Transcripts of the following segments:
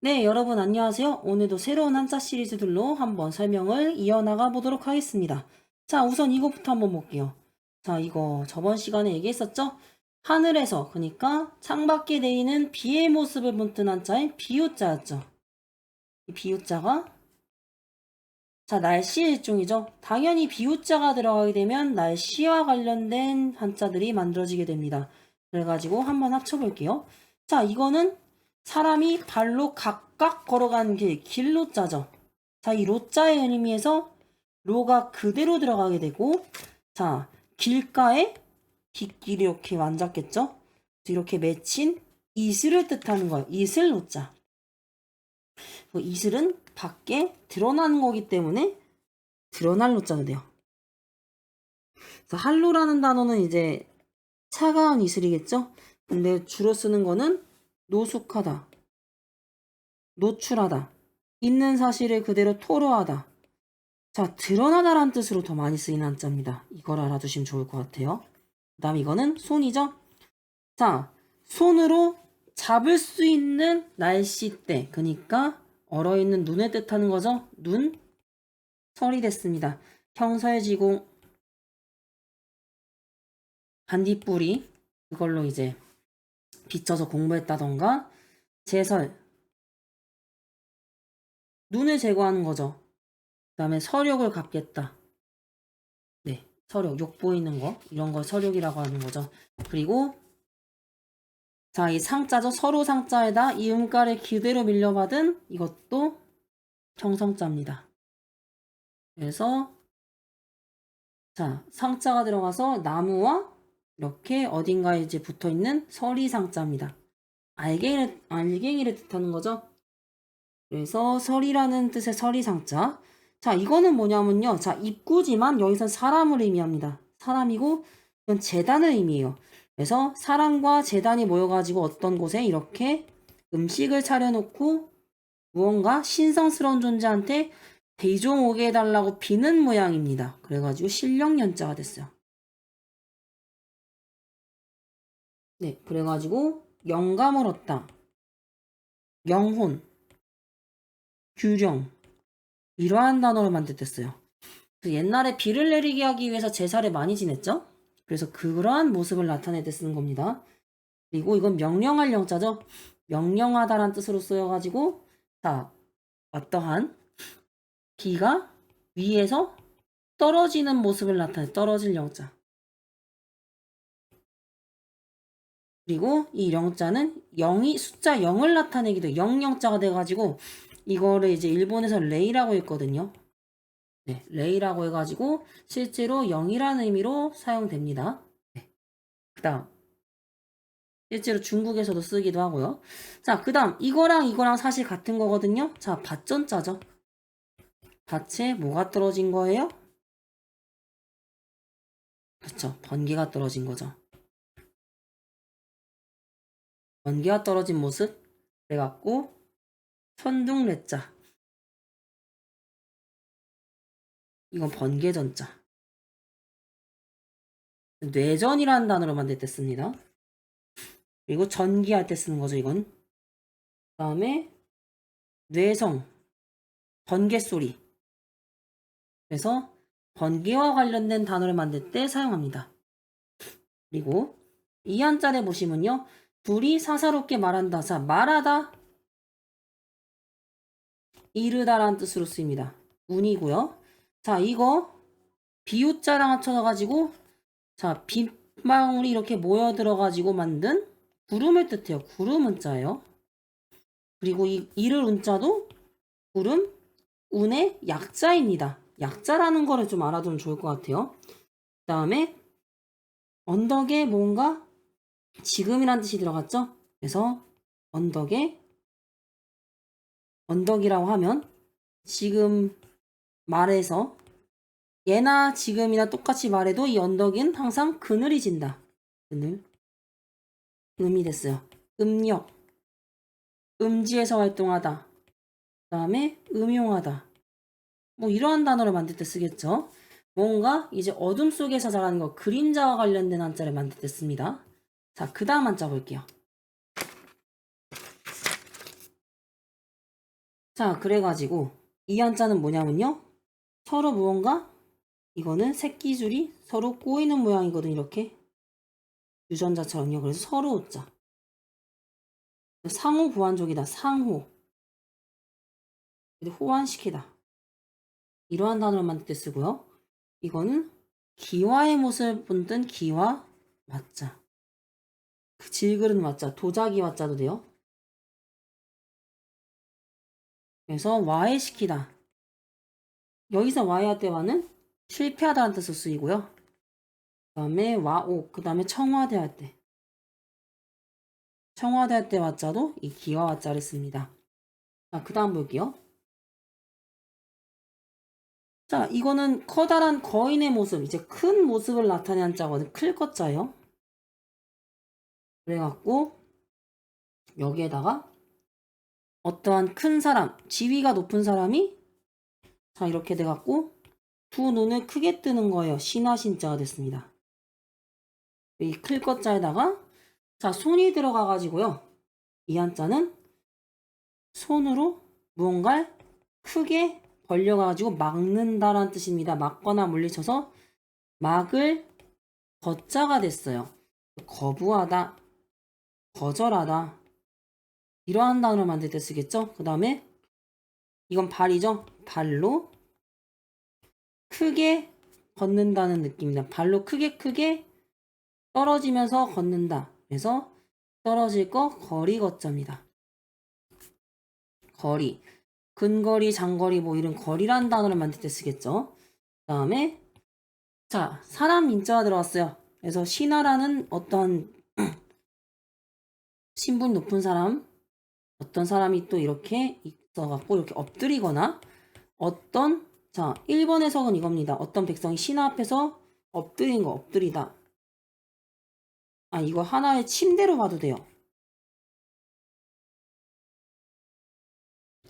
네, 여러분 안녕하세요. 오늘도 새로운 한자 시리즈들로 한번 설명을 이어나가 보도록 하겠습니다. 자, 우선 이거부터 한번 볼게요. 자, 이거 저번 시간에 얘기했었죠? 하늘에서, 그러니까 창밖에 내리는 비의 모습을 본뜬 한자인 비유자였죠. 이 비유자가 자, 날씨의 일종이죠. 당연히 비유자가 들어가게 되면 날씨와 관련된 한자들이 만들어지게 됩니다. 그래가지고 한번 합쳐볼게요. 자, 이거는 사람이 발로 각각 걸어가는 길, 길로자죠. 자, 이 로자의 의미에서 로가 그대로 들어가게 되고, 자, 길가에 빗길이 이렇게 앉았겠죠? 이렇게 맺힌 이슬을 뜻하는 거예요. 이슬. 그 이슬은 밖에 드러나는 거기 때문에 드러날 로자가 돼요. 그래서 한로라는 단어는 이제 차가운 이슬이겠죠? 근데 주로 쓰는 거는 노숙하다, 노출하다, 있는 사실을 그대로 토로하다. 자, 드러나다란 뜻으로 더 많이 쓰이는 한자입니다. 이걸 알아두시면 좋을 것 같아요. 그 다음 이거는 손이죠? 자, 손으로 잡을 수 있는 날씨 때, 그러니까 얼어있는 눈을 뜻하는 거죠? 눈, 설이 됐습니다. 형설 지공, 반딧불이, 그걸로 이제 비춰서 공부했다던가 제설 눈을 제거하는 거죠. 그 다음에 서력을 갚겠다. 네, 서력, 욕 보이는 거 이런 걸 서력이라고 하는 거죠. 그리고 자, 이 상자죠. 서로 상자에다 이음가를 그대로 밀려받은 이것도 경성자입니다. 그래서 자, 상자가 들어가서 나무와 이렇게 어딘가에 이제 붙어 있는 서리상자입니다. 알갱이를, 알갱이를 뜻하는 거죠. 그래서 설이라는 뜻의 서리상자. 자, 이거는 뭐냐면요. 자, 입구지만 여기서 사람을 의미합니다. 사람이고, 이건 재단을 의미해요. 그래서 사람과 재단이 모여가지고 어떤 곳에 이렇게 음식을 차려놓고 무언가 신성스러운 존재한테 대종 오게 해달라고 비는 모양입니다. 그래가지고 실령연자가 됐어요. 네, 그래가지고 영감을 얻다. 영혼, 규령 이러한 단어를 만들었어요. 그 옛날에 비를 내리게 하기 위해서 제사를 많이 지냈죠? 그래서 그러한 모습을 나타낼 때 쓰는 겁니다. 그리고 이건 명령할 영자죠? 명령하다란 뜻으로 쓰여가지고 자 어떠한 비가 위에서 떨어지는 모습을 나타내 떨어질 영자. 그리고 이 영자는 0이 숫자 0을 나타내기도 0영자가 돼가지고 이거를 이제 일본에서 레이라고 했거든요. 네, 레이라고 해가지고 실제로 0이라는 의미로 사용됩니다. 네. 그 다음 실제로 중국에서도 쓰기도 하고요. 자, 그 다음 이거랑 이거랑 사실 같은 거거든요. 자, 밭전자죠. 밭에 뭐가 떨어진 거예요? 그렇죠. 번개가 떨어진 거죠. 번개가 떨어진 모습 그래갖고 천둥레자. 이건 번개전자. 뇌전이라는 단어로 만들 때 씁니다. 그리고 전기할 때 쓰는 거죠 이건. 그 다음에 뇌성 번개소리. 그래서 번개와 관련된 단어를 만들 때 사용합니다. 그리고 이 한자를 보시면요 둘이 사사롭게 말한다. 자, 말하다. 이르다라는 뜻으로 쓰입니다. 운이고요. 자, 이거 비유자랑 합쳐가지고 자, 빗방울이 이렇게 모여 들어가지고 만든 구름을 뜻해요. 구름 은자예요. 그리고 이 이를 운자도 구름 운의 약자입니다. 약자라는 거를 좀 알아두면 좋을 것 같아요. 그 다음에 언덕에 뭔가 지금이란 뜻이 들어갔죠? 그래서 언덕에 언덕이라고 하면 지금 말해서 예나 지금이나 똑같이 말해도 이 언덕은 항상 그늘이 진다. 그늘. 음이 됐어요. 음력. 음지에서 활동하다. 그 다음에 음용하다. 뭐 이러한 단어를 만들 때 쓰겠죠. 뭔가 이제 어둠 속에서 자라는 거 그림자와 관련된 한자를 만들 때 씁니다. 자, 그 다음 한자 볼게요. 자, 그래가지고 이 한자는 뭐냐면요. 서로 무언가 이거는 새끼줄이 서로 꼬이는 모양이거든 이렇게 유전자처럼요. 그래서 서로 웃자. 상호 보완족이다. 상호. 호환시키다. 이러한 단어를 만들 때 쓰고요. 이거는 기와의 못을 본뜬 기와 맞자. 그 질그릇 맞자. 도자기 맞자도 돼요. 그래서 와해시키다. 여기서 와해할 때 와는 실패하다는 뜻으로 쓰이고요. 그 다음에 와옥, 그 다음에 청와대 할 때. 청와대 할 때 와자도 이 기와 와자를 씁니다. 자, 그 다음 볼게요. 자, 이거는 커다란 거인의 모습, 이제 큰 모습을 나타내는 자거든. 클 것자예요. 그래갖고 여기에다가 어떠한 큰 사람, 지위가 높은 사람이 자 이렇게 돼갖고 두 눈을 크게 뜨는 거예요. 신하 신자가 됐습니다. 이 클 것자에다가 자 손이 들어가 가지고요. 이 한자는 손으로 무언가를 크게 벌려가지고 막는다라는 뜻입니다. 막거나 물리쳐서 막을 거자가 됐어요. 거부하다, 거절하다 이러한 단어를 만들 때 쓰겠죠. 그 다음에 이건 발이죠. 발로 크게 걷는다는 느낌입니다. 발로 크게 크게 떨어지면서 걷는다. 그래서 떨어질 거 거리 걷자입니다. 거리. 근거리, 장거리 뭐 이런 거리란 단어를 만들 때 쓰겠죠. 그 다음에 자 사람 인자가 들어왔어요. 그래서 신하라는 어떤 신분 높은 사람 어떤 사람이 또 이렇게 있어갖고 이렇게 엎드리거나 어떤 자 1번 해석은 이겁니다. 어떤 백성이 신하 앞에서 엎드린 거 엎드리다. 아 이거 하나의 침대로 봐도 돼요.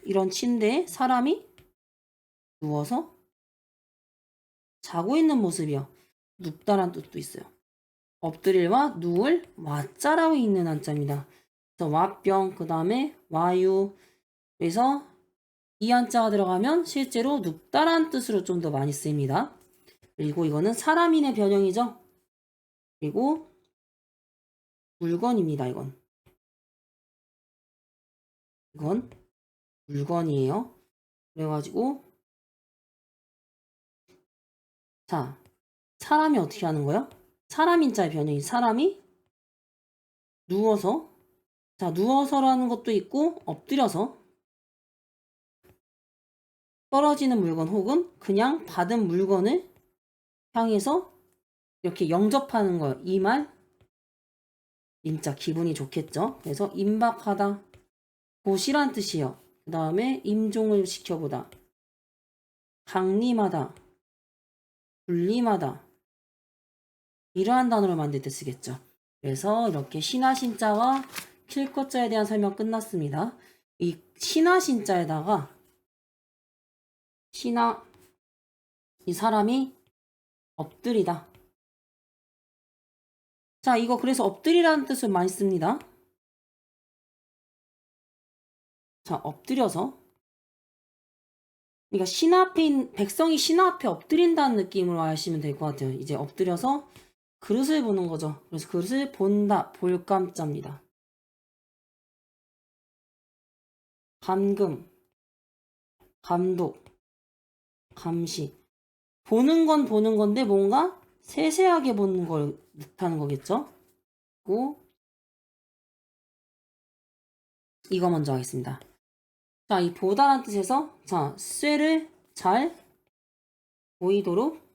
이런 침대에 사람이 누워서 자고 있는 모습이요. 눕다란 뜻도 있어요. 엎드릴와 누울 와자라고 있는 한자입니다. 그래서 와병 그 다음에 와유 그래서 이 한자가 들어가면 실제로 눕다란 뜻으로 좀 더 많이 쓰입니다. 그리고 이거는 사람인의 변형이죠. 그리고 물건입니다. 이건 이건 물건이에요. 그래가지고 자 사람이 어떻게 하는 거예요? 사람인자의 변형이 사람이 누워서 자 누워서라는 것도 있고 엎드려서 떨어지는 물건 혹은 그냥 받은 물건을 향해서 이렇게 영접하는 거예요. 이 말 진짜 기분이 좋겠죠. 그래서 임박하다 고시란 뜻이에요. 그 다음에 임종을 시켜보다 강림하다 군림하다 이러한 단어를 만들 때 쓰겠죠. 그래서 이렇게 신하신자와 킬것자에 대한 설명 끝났습니다. 이 신하신자에다가 신하 이 사람이 엎드리다. 자, 이거 그래서 엎드리라는 뜻을 많이 씁니다. 자, 엎드려서 그러니까 신하 앞에 백성이 신하 앞에 엎드린다는 느낌으로 하시면 될 것 같아요. 이제 엎드려서 그릇을 보는 거죠. 그래서 그릇을 본다, 볼감자입니다. 감금, 감독, 감시. 보는 건 보는 건데 뭔가 세세하게 보는 걸 뜻하는 거겠죠? 그리고 이거 먼저 하겠습니다. 자, 이 보다란 뜻에서 자, 쇠를 잘 보이도록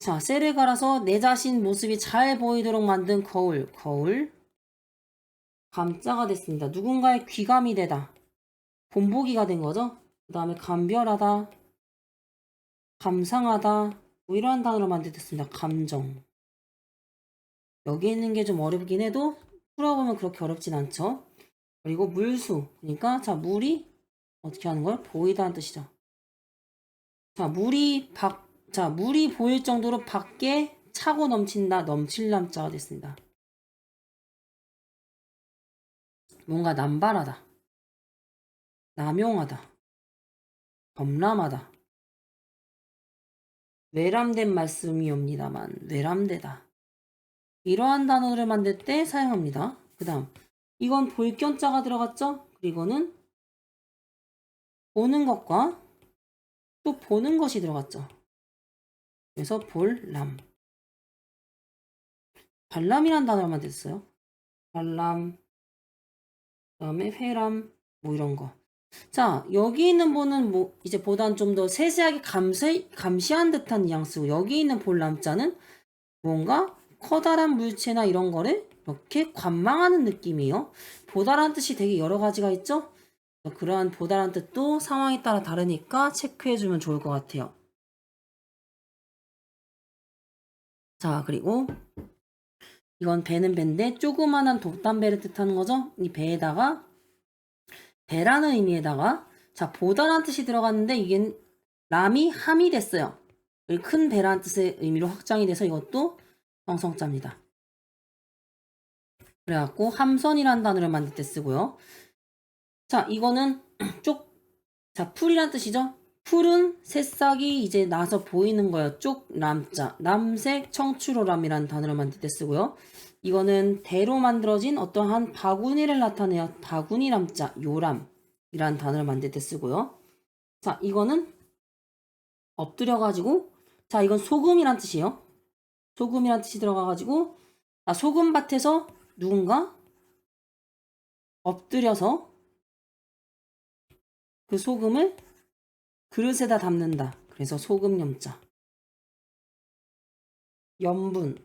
자, 쇠를 갈아서 내 자신 모습이 잘 보이도록 만든 거울, 거울. 감자가 됐습니다. 누군가의 귀감이 되다. 본보기가 된 거죠. 그 다음에 감별하다, 감상하다, 뭐 이러한 단어로 만들었습니다. 감정. 여기 있는 게 좀 어렵긴 해도 풀어보면 그렇게 어렵진 않죠. 그리고 물수. 그러니까 자 물이 어떻게 하는 걸 보이다는 뜻이죠. 자 물이 밖, 자 물이 보일 정도로 밖에 차고 넘친다. 넘칠 남자가 됐습니다. 뭔가 남발하다. 남용하다, 범람하다. 외람된 말씀이옵니다만 외람되다. 이러한 단어를 만들 때 사용합니다. 그 다음 이건 볼견자가 들어갔죠? 그리고는 보는 것과 또 보는 것이 들어갔죠. 그래서 볼람. 발람이란 단어를 만들었어요. 발람, 그 다음에 회람, 뭐 이런 거. 자, 여기 있는 보는 뭐 이제 보단 좀 더 세세하게 감시, 감시한 듯한 뉘앙스고 여기 있는 볼람자는 뭔가 커다란 물체나 이런 거를 이렇게 관망하는 느낌이에요. 보다란 뜻이 되게 여러 가지가 있죠? 그러한 보다란 뜻도 상황에 따라 다르니까 체크해주면 좋을 것 같아요. 자, 그리고 이건 배는 배인데 조그만한 독담배를 뜻하는 거죠. 이 배에다가 배라는 의미에다가 자 보다란 뜻이 들어갔는데 이게 람이 함이 됐어요. 큰 배라는 뜻의 의미로 확장이 돼서 이것도 정성자입니다. 그래갖고 함선이라는 단어를 만들 때 쓰고요. 자 이거는 쪽, 자 풀이란 뜻이죠. 풀은 새싹이 이제 나서 보이는 거예요. 쪽 남자 남색 청추로람이라는 단어를 만들 때 쓰고요. 이거는 대로 만들어진 어떠한 바구니를 나타내요. 바구니 람자 요람이라는 단어를 만들 때 쓰고요. 자 이거는 엎드려 가지고 자 이건 소금이란 뜻이에요. 소금이란 뜻이 들어가 가지고 자 소금밭에서 누군가 엎드려서 그 소금을 그릇에다 담는다. 그래서 소금 염자. 염분,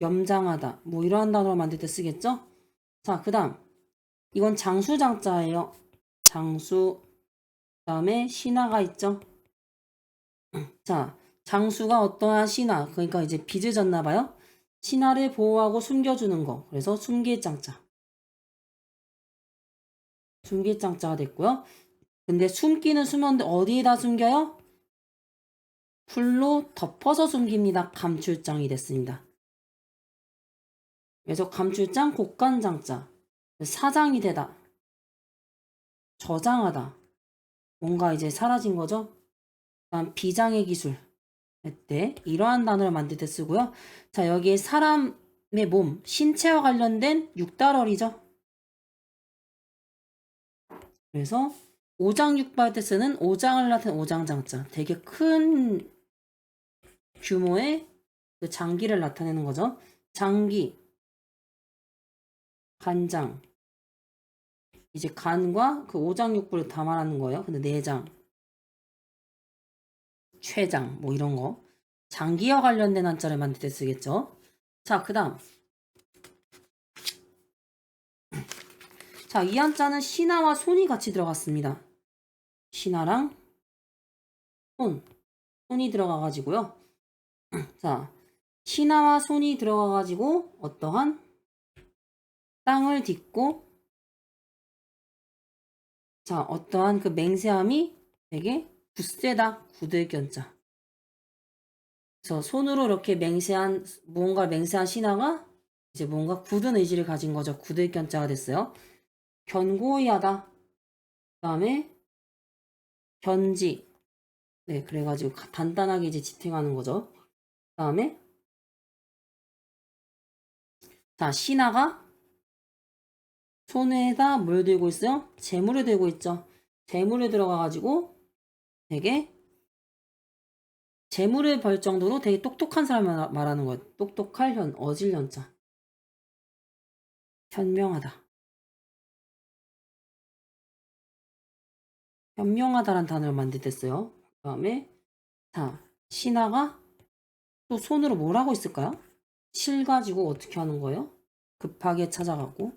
염장하다. 뭐 이러한 단어로 만들 때 쓰겠죠? 자, 그 다음. 이건 장수장자예요. 장수. 그 다음에 신하가 있죠? 자, 장수가 어떠한 신하. 그러니까 이제 빚을 졌나 봐요. 신하를 보호하고 숨겨주는 거. 그래서 숨길 장자. 숨길 장자가 됐고요. 근데 숨기는 숨었는데 어디에다 숨겨요? 풀로 덮어서 숨깁니다. 감출장이 됐습니다. 그래서 감출장 곡간장자 사장이 되다 저장하다 뭔가 이제 사라진 거죠. 다음 비장의 기술 때 이러한 단어를 만들 때 쓰고요. 자 여기에 사람의 몸 신체와 관련된 육달어리죠. 그래서 쓰는 오장을 나타낸 오장장자. 되게 큰 규모의 그 장기를 나타내는 거죠. 장기, 간장. 이제 간과 그 오장육부를 다 말하는 거예요. 근데 내장, 췌장, 뭐 이런 거. 장기와 관련된 한자를 만들 때 쓰겠죠. 자, 그 다음. 자, 이 한자는 신하와 손이 같이 들어갔습니다. 신하랑 손, 손이 들어가가지고요. 자, 신하와 손이 들어가가지고 어떠한 땅을 딛고 자, 어떠한 그 맹세함이 되게 굳세다, 굳을견자. 그래서 손으로 이렇게 맹세한, 무언가 맹세한 신하가 이제 뭔가 굳은 의지를 가진 거죠. 굳을견자가 됐어요. 견고히 하다. 그 다음에 견지. 네, 그래가지고 가- 단단하게 이제 지탱하는 거죠. 그 다음에 자, 신하가 손에다 뭘 들고 있어요? 재물을 들고 있죠. 재물을 들어가가지고 되게 재물을 벌 정도로 되게 똑똑한 사람을 말- 말하는 거예요. 똑똑할 현, 어질 현자. 현명하다. 현명하다란 단어를 만들 때 써요. 그 다음에 자 신하가 또 손으로 뭘 하고 있을까요? 실 가지고 어떻게 하는 거예요? 급하게 찾아가고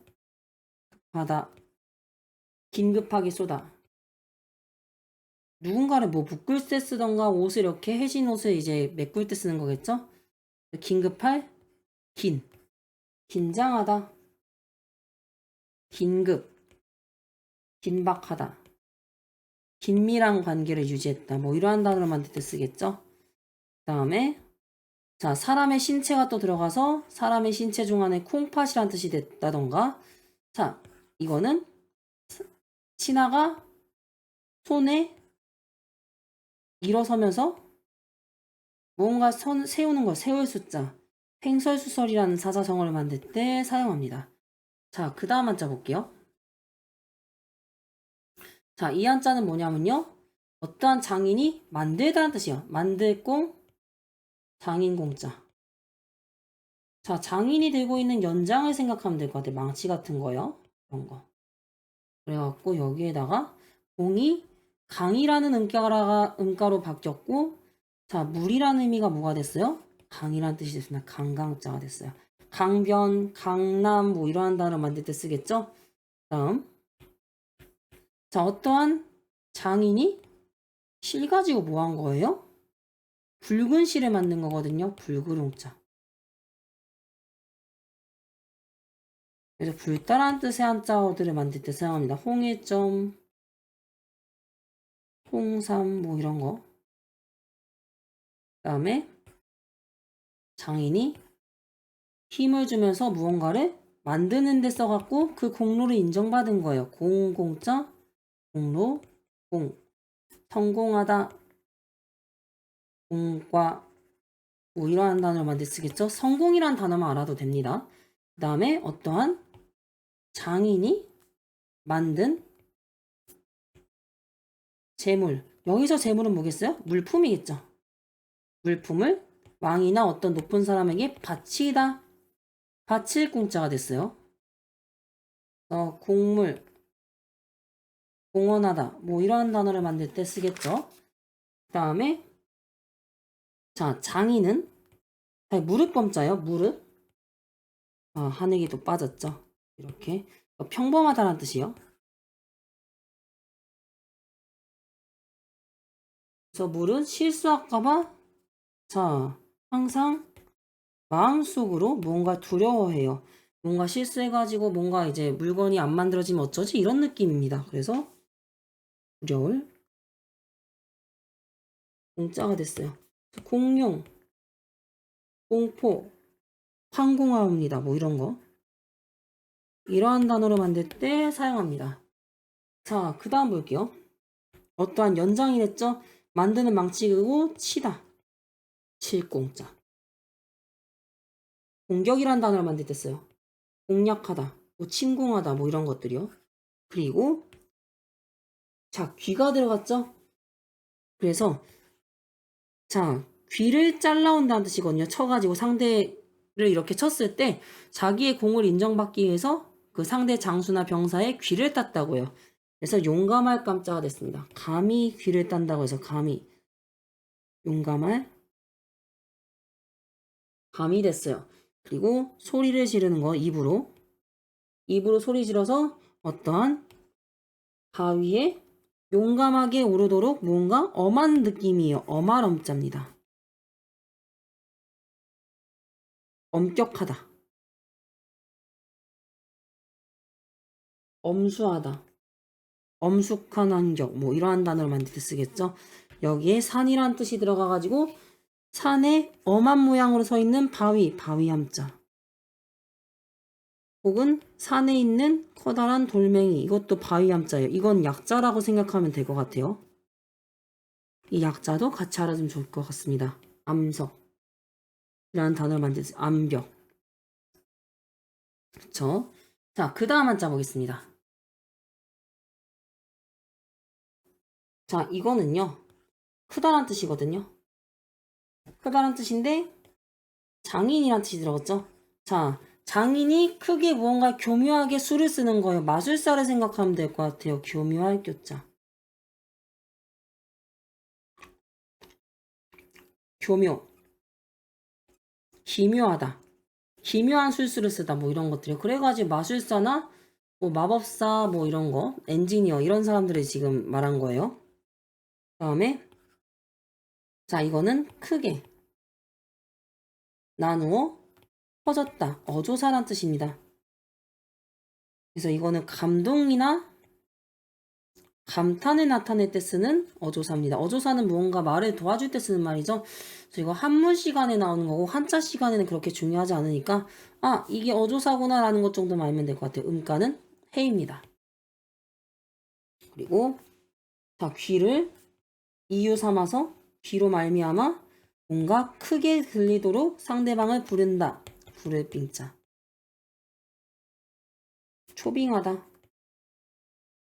급하다 긴급하게 쏘다 누군가를 뭐 묶을 때 쓰던가 옷을 이렇게 해진 옷을 이제 메꿀 때 쓰는 거겠죠? 긴급할 긴 긴장하다 긴급 긴박하다 긴밀한 관계를 유지했다. 뭐 이러한 단어를 만들 때 쓰겠죠. 그 다음에 자 사람의 신체가 또 들어가서 사람의 신체 중 안에 콩팥이란 뜻이 됐다던가 자 이거는 신하가 손에 일어서면서 무언가 선, 세우는 걸 세울 숫자 횡설수설이라는 사자성어를 만들 때 사용합니다. 자, 그 다음 한자 볼게요. 자, 이 한자는 뭐냐면요. 어떠한 장인이 만들다는 뜻이에요. 만들공, 장인공자. 자, 장인이 들고 있는 연장을 생각하면 될 것 같아요. 망치 같은 거요. 이런 거. 그래갖고 여기에다가 공이 강이라는 음가가, 음가로 바뀌었고, 자, 물이라는 의미가 뭐가 됐어요? 강이라는 뜻이 됐습니다. 강강자가 됐어요. 강변, 강남, 뭐 이러한 단어 만들 때 쓰겠죠? 다음. 자, 어떠한 장인이 실 가지고 뭐 한 거예요? 붉은 실을 만든 거거든요. 붉은홍자. 그래서 불다란 뜻의 한자어들을 만들 때 사용합니다. 홍일점, 홍삼, 뭐 이런 거. 그 다음에 장인이 힘을 주면서 무언가를 만드는 데 써갖고 그 공로를 인정받은 거예요. 공공자, 공로, 공. 성공하다, 공과, 뭐 이러한 단어를 만들 쓰겠죠? 성공이란 단어만 알아도 됩니다. 그 다음에 어떠한 장인이 만든 재물. 여기서 재물은 뭐겠어요? 물품이겠죠? 물품을 왕이나 어떤 높은 사람에게 바치다. 바칠 공자가 됐어요. 어, 공물, 공헌하다. 뭐 이러한 단어를 만들 때 쓰겠죠. 그 다음에 자 장인은 무릎 범자예요. 무릎. 아, 하늘이 또 빠졌죠. 이렇게 어, 평범하다는 뜻이요. 그래서 물은 실수할까봐 자 항상 마음속으로 뭔가 두려워해요. 뭔가 실수해가지고 뭔가 이제 물건이 안 만들어지면 어쩌지? 이런 느낌입니다. 그래서 두려울 공짜가 됐어요. 공룡, 공포, 황공하옵니다. 뭐 이런 거. 이러한 단어를 만들 때 사용합니다. 자, 그 다음 볼게요. 어떠한 연장이 됐죠? 만드는 망치고 치다. 칠공자. 공격이란 단어를 만들 때 써요. 공략하다, 뭐 침공하다, 뭐 이런 것들이요. 그리고 자 귀가 들어갔죠. 그래서 자 귀를 잘라온다는 뜻이거든요. 쳐가지고 상대를 이렇게 쳤을 때 자기의 공을 인정받기 위해서 그 상대 장수나 병사의 귀를 땄다고요. 그래서 용감할 깜자가 됐습니다. 감히 귀를 딴다고 해서 감히 용감할 감이 됐어요. 그리고 소리를 지르는 거 입으로 입으로 소리 질러서 어떠한 바위에 용감하게 오르도록 뭔가 엄한 느낌이에요. 엄할 엄자입니다. 엄격하다. 엄수하다. 엄숙한 환경 뭐 이러한 단어를 만들 때 쓰겠죠. 여기에 산이란 뜻이 들어가가지고 산에 엄한 모양으로 서 있는 바위, 바위 함자. 혹은 산에 있는 커다란 돌멩이, 이것도 바위 함자예요. 이건 약자라고 생각하면 될 것 같아요. 이 약자도 같이 알아주면 좋을 것 같습니다. 암석. 이라는 단어를 만들었어요. 암벽. 그쵸? 자, 그 다음 한자 보겠습니다. 자, 이거는요. 크다란 뜻이거든요. 크다란 뜻인데 장인이란 뜻이 들어갔죠. 자, 장인이 크게 무언가 교묘하게 수를 쓰는 거예요. 마술사를 생각하면 될 것 같아요. 교묘할 교자. 교묘. 기묘하다. 기묘한 술수를 쓰다. 뭐 이런 것들이요. 그래가지고 마술사나 뭐 마법사 뭐 이런 거, 엔지니어 이런 사람들이 지금 말한 거예요. 다음에 자 이거는 크게 나누어 퍼졌다. 어조사란 뜻입니다. 그래서 이거는 감동이나 감탄을 나타낼 때 쓰는 어조사입니다. 어조사는 무언가 말을 도와줄 때 쓰는 말이죠. 그래서 이거 한문 시간에 나오는 거고 한자 시간에는 그렇게 중요하지 않으니까 아 이게 어조사구나 라는 것 정도만 알면 될 것 같아요. 음가는 해입니다. 그리고 자 귀를 이유 삼아서 귀로 말미암아 뭔가 크게 들리도록 상대방을 부른다. 부를 빙자. 초빙하다.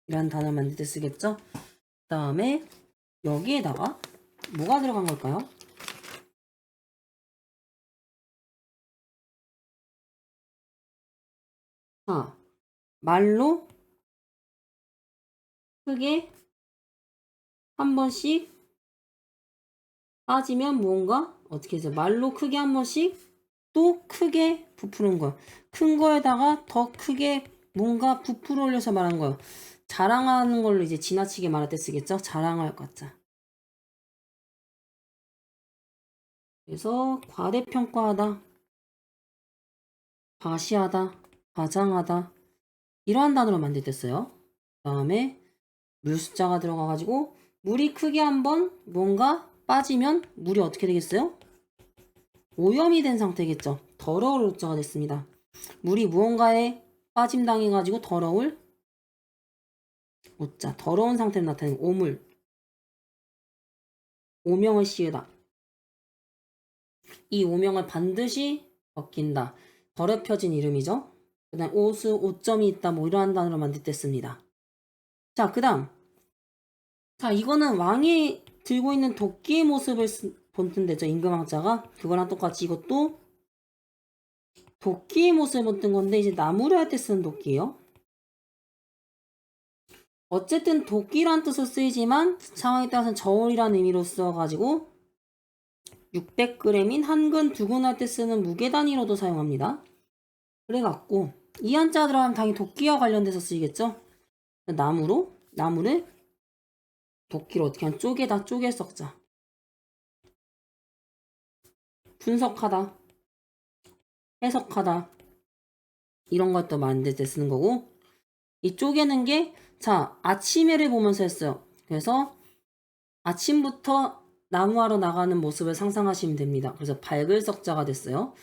이란 단어 만들 때 쓰겠죠? 그 다음에 여기에다가 뭐가 들어간 걸까요? 자, 말로 크게 한 번씩 빠지면 뭔가 어떻게 해서 말로 크게 한 번씩 또 크게 부푸는 거. 큰 거에다가 더 크게 뭔가 부풀어 올려서 말한 거예요. 자랑하는 걸로 이제 지나치게 말할 때 쓰겠죠? 자랑할 것자. 그래서 과대평가하다, 과시하다, 과장하다 이러한 단어로 만들 때 써요. 그 다음에 물 숫자가 들어가가지고 물이 크게 한번 뭔가 빠지면 물이 어떻게 되겠어요? 오염이 된 상태겠죠. 더러울 오자가 됐습니다. 물이 무언가에 빠짐당해가지고 더러울 오자 더러운 상태를 나타내는 오물. 오명을 씌우다. 이 오명을 반드시 벗긴다. 더럽혀진 이름이죠. 그 다음 옷은 오점이 있다 뭐 이러한 단어로 만들 때 씁니다. 자그 다음. 자 이거는 왕이 들고 있는 도끼의 모습을 본뜬 데죠 임금왕자가 그거랑 똑같이 이것도 도끼의 모습을 본뜬 건데 이제 나무를 할 때 쓰는 도끼예요 어쨌든 도끼란 뜻으로 쓰이지만 상황에 따라서는 저울이라는 의미로 써가지고 600g인 한근 두근 할 때 쓰는 무게 단위로도 사용합니다. 그래갖고 이 한자 들어가면 당연히 도끼와 관련돼서 쓰이겠죠? 나무로 나무를 도끼로 어떻게 하면 쪼개다 쪼개 썩자. 분석하다, 해석하다 이런 것도 만들 때 쓰는 거고 이 쪼개는 게 자, 아침해를 보면서 했어요. 그래서 아침부터 나무하러 나가는 모습을 상상하시면 됩니다. 그래서 밝을 석자가 됐어요.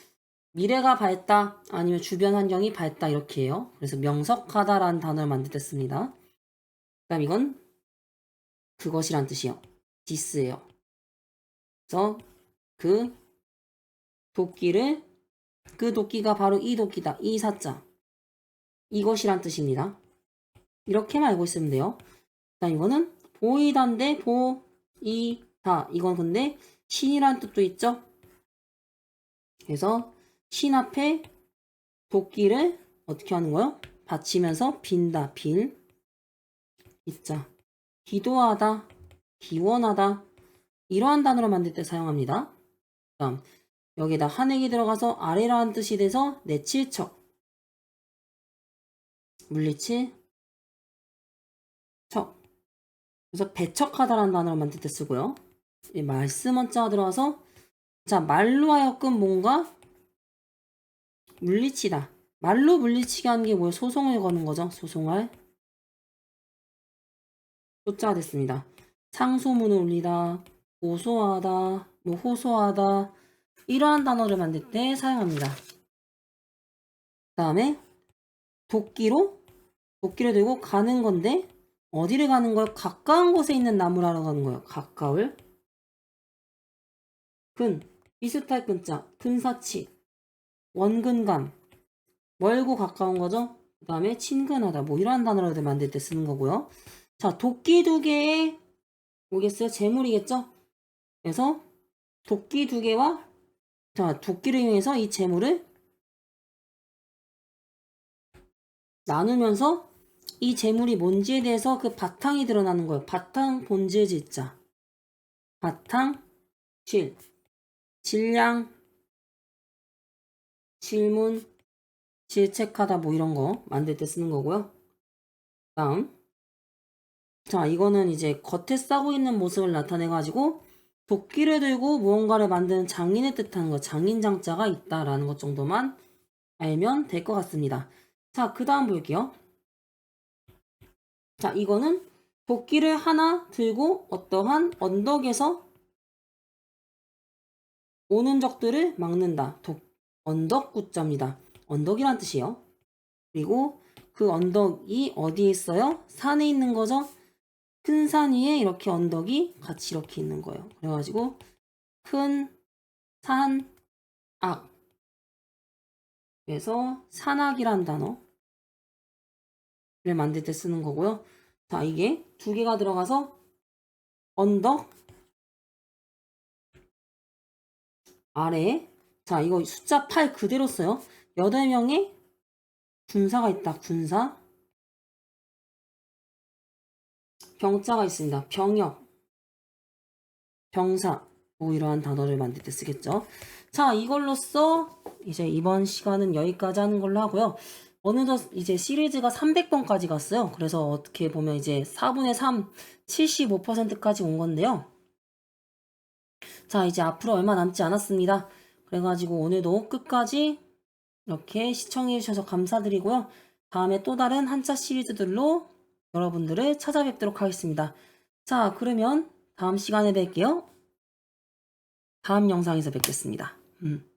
미래가 밝다 아니면 주변 환경이 밝다 이렇게 해요. 그래서 명석하다라는 단어를 만들었습니다. 그 다음 이건 그것이란 뜻이요. 디스예요. 그래서 그 도끼를 그 도끼가 바로 이 도끼다. 이 사자. 이것이란 뜻입니다. 이렇게만 알고 있으면 돼요. 그다음 이거는 보이다인데 보이다 이건 근데 신이란 뜻도 있죠. 그래서 신 앞에 도끼를 어떻게 하는 거요? 받치면서 빈다 빌 있자 기도하다 기원하다 이러한 단어로 만들 때 사용합니다. 다음 여기다 한액이 들어가서 아래라는 뜻이 돼서 내칠척 물리칠 척. 그래서 배척하다라는 단어를 만들 때 쓰고요. 이 말씀 원자가 들어와서 자 말로 하여금 뭔가 물리치다. 말로 물리치게 하는 게 뭐예요? 소송을 거는 거죠. 소송할 소자가 됐습니다. 상소문을 올리다, 고소하다, 뭐 호소하다 이러한 단어를 만들 때 사용합니다. 그 다음에 도끼로 도끼를 들고 가는 건데 어디를 가는 걸 가까운 곳에 있는 나무라고 하는 거예요. 가까울. 근, 비슷할 근자, 근사치, 원근감, 멀고 가까운 거죠. 그 다음에 친근하다, 뭐 이러한 단어를 만들 때 쓰는 거고요. 자, 도끼 두 개에 뭐겠어요? 재물이겠죠? 그래서 도끼 두 개와 자, 도끼를 이용해서 이 재물을 나누면서 이 재물이 뭔지에 대해서 그 바탕이 드러나는 거예요. 바탕 본질 질자. 바탕 질. 질량 질문 질책하다 뭐 이런 거 만들 때 쓰는 거고요. 다음 자 이거는 이제 겉에 싸고 있는 모습을 나타내 가지고 도끼를 들고 무언가를 만드는 장인의 뜻하는 거 장인장자가 있다라는 것 정도만 알면 될 것 같습니다. 자 그 다음 볼게요. 자, 이거는 도끼를 하나 들고 어떠한 언덕에서 오는 적들을 막는다. 독, 언덕 구자입니다. 언덕이란 뜻이요. 그리고 그 언덕이 어디에 있어요? 산에 있는 거죠? 큰 산 위에 이렇게 언덕이 같이 이렇게 있는 거예요. 그래가지고 큰 산, 악. 그래서 산악이란 단어를 만들 때 쓰는 거고요. 자, 이게 두 개가 들어가서 언덕 아래 자, 이거 숫자 8 그대로 써요. 8명의 군사가 있다. 군사. 병자가 있습니다. 병역. 병사. 뭐 이러한 단어를 만들 때 쓰겠죠. 자, 이걸로써 이제 이번 시간은 여기까지 하는 걸로 하고요. 어느덧 이제 시리즈가 300번까지 갔어요. 그래서 어떻게 보면 이제 4분의 3, 75%까지 온 건데요. 자, 이제 앞으로 얼마 남지 않았습니다. 그래가지고 오늘도 끝까지 이렇게 시청해주셔서 감사드리고요. 다음에 또 다른 한자 시리즈들로 여러분들을 찾아뵙도록 하겠습니다. 자, 그러면 다음 시간에 뵐게요. 다음 영상에서 뵙겠습니다. 음.